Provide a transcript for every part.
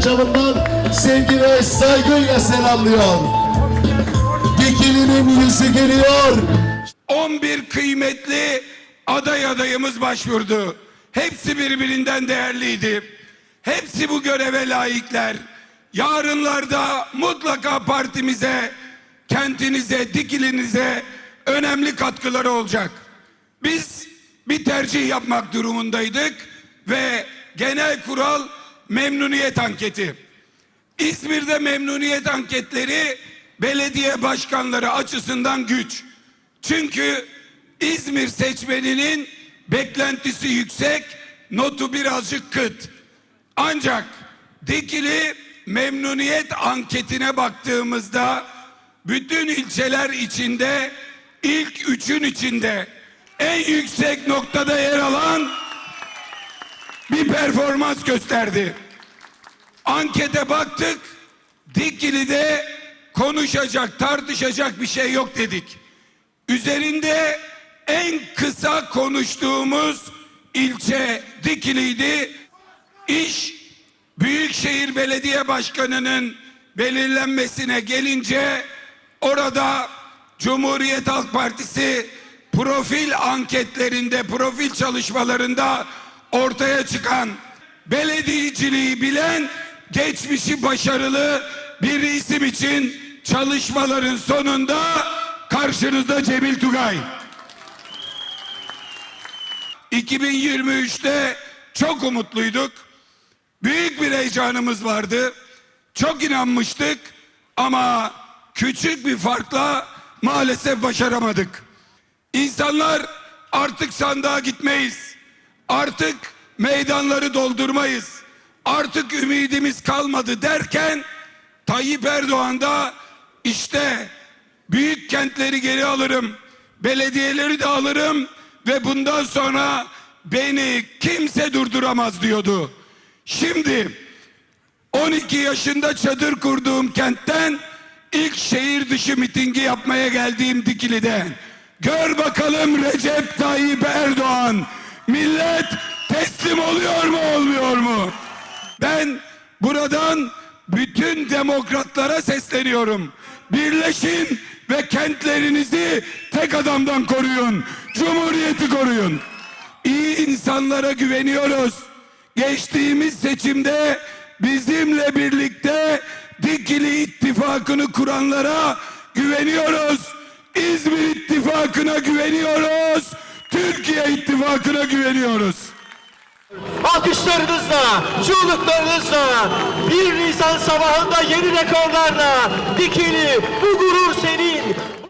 camından sevgi ve saygıyla selamlıyor. Dikili'nin yüzü geliyor. 11 kıymetli aday adayımız başvurdu. Hepsi birbirinden değerliydi. Hepsi bu göreve layıklar. Yarınlarda mutlaka partimize, kentinize, dikilinize önemli katkıları olacak. Biz bir tercih yapmak durumundaydık ve genel kural memnuniyet anketi. İzmir'de memnuniyet anketleri belediye başkanları açısından güç. Çünkü İzmir seçmeninin beklentisi yüksek, notu birazcık kıt. Ancak Dikili memnuniyet anketine baktığımızda bütün ilçeler içinde ilk üçün içinde en yüksek noktada yer alan bir performans gösterdi. Ankete baktık. Dikili'de konuşacak, tartışacak bir şey yok dedik. Üzerinde en kısa konuştuğumuz ilçe Dikili'ydi. İş Büyükşehir Belediye Başkanı'nın belirlenmesine gelince orada Cumhuriyet Halk Partisi profil anketlerinde, profil çalışmalarında ortaya çıkan belediyeciliği bilen geçmişi başarılı bir isim için çalışmaların sonunda karşınızda Cemil Tugay. 2023'te çok umutluyduk. Büyük bir heyecanımız vardı. Çok inanmıştık ama küçük bir farkla maalesef başaramadık. İnsanlar artık sandığa gitmeyiz. Artık meydanları doldurmayız. Artık ümidimiz kalmadı derken Tayyip Erdoğan da işte büyük kentleri geri alırım. Belediyeleri de alırım ve bundan sonra beni kimse durduramaz diyordu. Şimdi 12 yaşında çadır kurduğum kentten ilk şehir dışı mitingi yapmaya geldiğim Dikili'den. Gör bakalım Recep Tayyip Erdoğan millet teslim oluyor mu olmuyor mu? Ben buradan bütün demokratlara sesleniyorum. Birleşin ve kentlerinizi tek adamdan koruyun. Cumhuriyeti koruyun. İyi insanlara güveniyoruz. Geçtiğimiz seçimde bizimle birlikte Dikili ittifakını kuranlara güveniyoruz. İzmir ittifakına güveniyoruz. Türkiye ittifakına güveniyoruz. Alkışlarınızla, çığlıklarınızla, 1 Nisan sabahında yeni rekorlarla Dikili bu gurur senin.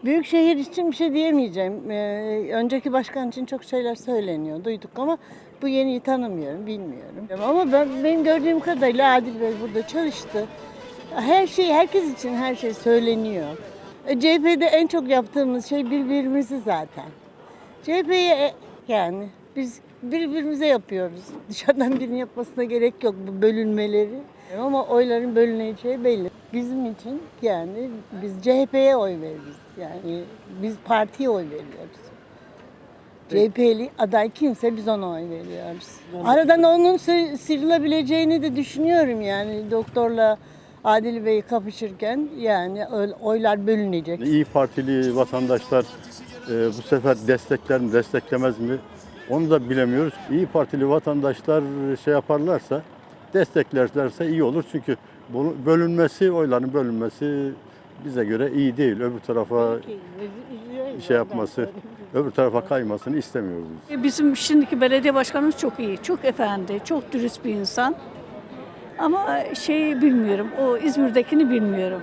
Büyükşehir için bir şey diyemeyeceğim. Ee, önceki başkan için çok şeyler söyleniyor, duyduk ama bu yeniyi tanımıyorum, bilmiyorum. Ama ben benim gördüğüm kadarıyla Adil Bey burada çalıştı. Her şey, herkes için her şey söyleniyor. E, CHP'de en çok yaptığımız şey birbirimizi zaten. CHP'ye yani biz birbirimize yapıyoruz. Dışarıdan birinin yapmasına gerek yok bu bölünmeleri. Ama oyların bölüneceği belli. Bizim için yani biz CHP'ye oy veririz. Yani biz partiye oy veriyoruz. CHP'li aday kimse biz ona oy veriyoruz. Aradan onun sı- sıyrılabileceğini de düşünüyorum yani doktorla Adil Bey kapışırken yani oylar bölünecek. İyi Partili vatandaşlar e, bu sefer destekler mi, desteklemez mi? Onu da bilemiyoruz. İyi Partili vatandaşlar şey yaparlarsa, desteklerlerse iyi olur. Çünkü bölünmesi, oyların bölünmesi bize göre iyi değil. Öbür tarafa bir şey yapması, öbür tarafa kaymasını istemiyoruz biz. Bizim şimdiki belediye başkanımız çok iyi, çok efendi, çok dürüst bir insan. Ama şey bilmiyorum, o İzmir'dekini bilmiyorum.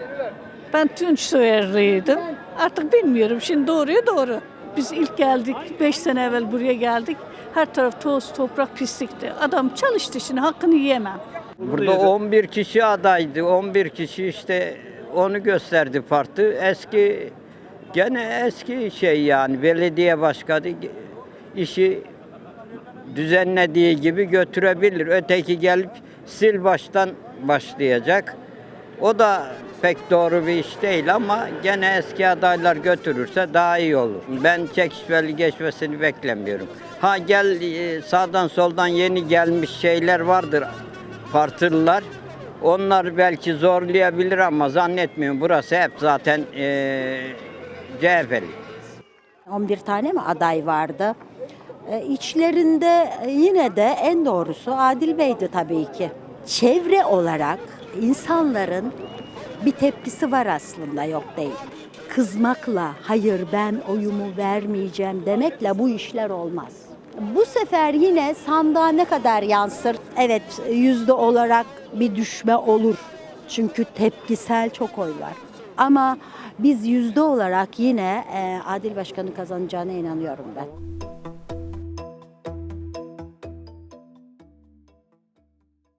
Ben Tunç soyarlıydım. Artık bilmiyorum. Şimdi doğruya doğru. Biz ilk geldik, 5 sene evvel buraya geldik. Her taraf toz, toprak, pislikti. Adam çalıştı şimdi, hakkını yiyemem. Burada 11 kişi adaydı. 11 kişi işte onu gösterdi parti. Eski gene eski şey yani belediye başkanı işi düzenlediği gibi götürebilir. Öteki gelip sil baştan başlayacak. O da pek doğru bir iş değil ama gene eski adaylar götürürse daha iyi olur. Ben çekişmeli geçmesini beklemiyorum. Ha gel e, sağdan soldan yeni gelmiş şeyler vardır partililer. Onlar belki zorlayabilir ama zannetmiyorum. Burası hep zaten eee CHP'li. 11 tane mi aday vardı? E, içlerinde yine de en doğrusu Adil Bey'di tabii ki. Çevre olarak insanların bir tepkisi var aslında yok değil. Kızmakla hayır ben oyumu vermeyeceğim demekle bu işler olmaz. Bu sefer yine sandığa ne kadar yansır? Evet yüzde olarak bir düşme olur. Çünkü tepkisel çok oy var. Ama biz yüzde olarak yine e, Adil Başkan'ın kazanacağına inanıyorum ben.